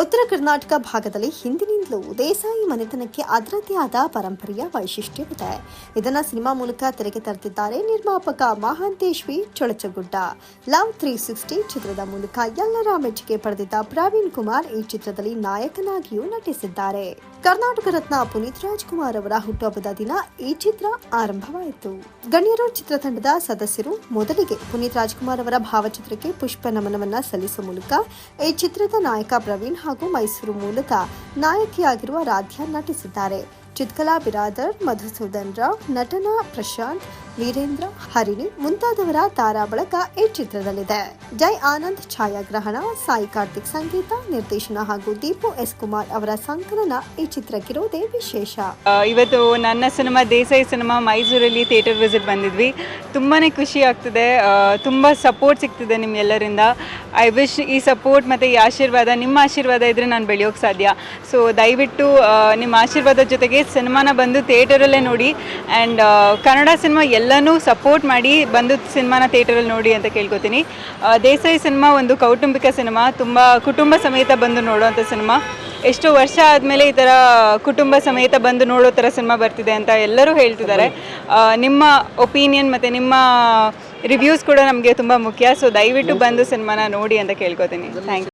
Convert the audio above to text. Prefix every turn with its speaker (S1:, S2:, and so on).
S1: ಉತ್ತರ ಕರ್ನಾಟಕ ಭಾಗದಲ್ಲಿ ಹಿಂದಿನಿಂದಲೂ ದೇಸಾಯಿ ಮನೆತನಕ್ಕೆ ಅದರದೇ ಆದ ಪರಂಪರೆಯ ವೈಶಿಷ್ಟ್ಯವಿದೆ. ಇದನ್ನು ಸಿನಿಮಾ ಮೂಲಕ ತೆರೆಗೆ ತರುತ್ತಿದ್ದಾರೆ ನಿರ್ಮಾಪಕ Mahantesh V Cholachagudda. Love three sixty ಚಿತ್ರದ ಮೂಲಕ ಎಲ್ಲರ ಮೆಚ್ಚುಗೆ ಪಡೆದಿದ್ದ ಪ್ರವೀಣ್ ಕುಮಾರ್ ಈ ಚಿತ್ರದಲ್ಲಿ ನಾಯಕನಾಗಿಯೂ ನಟಿಸಿದ್ದಾರೆ. ಕರ್ನಾಟಕ ರತ್ನ ಪುನೀತ್ ರಾಜ್ಕುಮಾರ್ ಅವರ ಹುಟ್ಟುಹಬ್ಬದ ದಿನ ಈ ಚಿತ್ರ ಆರಂಭವಾಯಿತು. ಗಣ್ಯರು ಚಿತ್ರತಂಡದ ಸದಸ್ಯರು ಮೊದಲಿಗೆ ಪುನೀತ್ ರಾಜ್ಕುಮಾರ್ ಅವರ ಭಾವಚಿತ್ರಕ್ಕೆ ಪುಷ್ಪ ನಮನವನ್ನ ಸಲ್ಲಿಸುವ ಮೂಲಕ ಈ ಚಿತ್ರದ ನಾಯಕ ಪ್ರವೀಣ್ ಹಾಗೂ ಮೈಸೂರು ಮೂಲದ ನಾಯಕಿಯಾಗಿರುವ ರಾಧ್ಯ ನಟಿಸಿದ್ದಾರೆ. ಚಿತ್ಕಲಾ ಬಿರಾದರ್ ಮಧುಸೂದನ್ ರಾವ್ ನಟನ ಪ್ರಶಾಂತ್ ವೀರೇಂದ್ರ, ಹರಿಣಿ ಮುಂತಾದವರ ತಾರಾ ಬಳಕ ಈ ಚಿತ್ರದಲ್ಲಿದೆ. ಜೈ ಆನಂದ್ ಛಾಯಾಗ್ರಹಣ, ಸಾಯಿ ಕಾರ್ತಿಕ್ ಸಂಗೀತ, ನಿರ್ದೇಶನ ಹಾಗೂ ದೀಪು ಎಸ್ ಕುಮಾರ್ ಅವರ ಸಂಕಲನ ಈ ಚಿತ್ರಕ್ಕಿರುವುದೇ ವಿಶೇಷ.
S2: ಇವತ್ತು ನನ್ನ ಸಿನಿಮಾ, ದೇಸಾಯಿ ಸಿನಿಮಾ, ಮೈಸೂರಲ್ಲಿ ಥಿಯೇಟರ್ ವಿಸಿಟ್ ಬಂದಿದ್ವಿ. ತುಂಬಾ ಖುಷಿ ಆಗ್ತಿದೆ. ತುಂಬ ಸಪೋರ್ಟ್ ಸಿಗ್ತಿದೆ ನಿಮ್ಮೆಲ್ಲರಿಂದ. ಐ ವಿಶ್ ಈ ಸಪೋರ್ಟ್ ಮತ್ತು ಈ ಆಶೀರ್ವಾದ, ನಿಮ್ಮ ಆಶೀರ್ವಾದ ಇದ್ದರೆ ನಾನು ಬೆಳೆಯೋಕೆ ಸಾಧ್ಯ. ಸೊ ದಯವಿಟ್ಟು ನಿಮ್ಮ ಆಶೀರ್ವಾದ ಜೊತೆಗೆ ಸಿನಿಮಾನ ಬಂದು ಥಿಯೇಟರಲ್ಲೇ ನೋಡಿ. ಆ್ಯಂಡ್ ಕನ್ನಡ ಸಿನಿಮಾ ಎಲ್ಲನೂ ಸಪೋರ್ಟ್ ಮಾಡಿ ಬಂದು ಸಿನಿಮಾನ ಥಿಯೇಟರಲ್ಲಿ ನೋಡಿ ಅಂತ ಕೇಳ್ಕೊತೀನಿ. ದೇಸಾಯಿ ಸಿನಿಮಾ ಒಂದು ಕೌಟುಂಬಿಕ ಸಿನಿಮಾ, ತುಂಬ ಕುಟುಂಬ ಸಮೇತ ಬಂದು ನೋಡೋವಂಥ ಸಿನಿಮಾ. ಎಷ್ಟೋ ವರ್ಷ ಆದಮೇಲೆ ಈ ಥರ ಕುಟುಂಬ ಸಮೇತ ಬಂದು ನೋಡೋ ಥರ ಸಿನಿಮಾ ಬರ್ತಿದೆ ಅಂತ ಎಲ್ಲರೂ ಹೇಳ್ತಿದ್ದಾರೆ. ನಿಮ್ಮ ಒಪಿನಿಯನ್ ಮತ್ತು ನಿಮ್ಮ ರಿವ್ಯೂಸ್ ಕೂಡ ನಮಗೆ ತುಂಬ ಮುಖ್ಯ. ಸೊ ದಯವಿಟ್ಟು ಬಂದು ಸಿನಿಮಾನ ನೋಡಿ ಅಂತ ಕೇಳ್ಕೊತೀನಿ. Thank you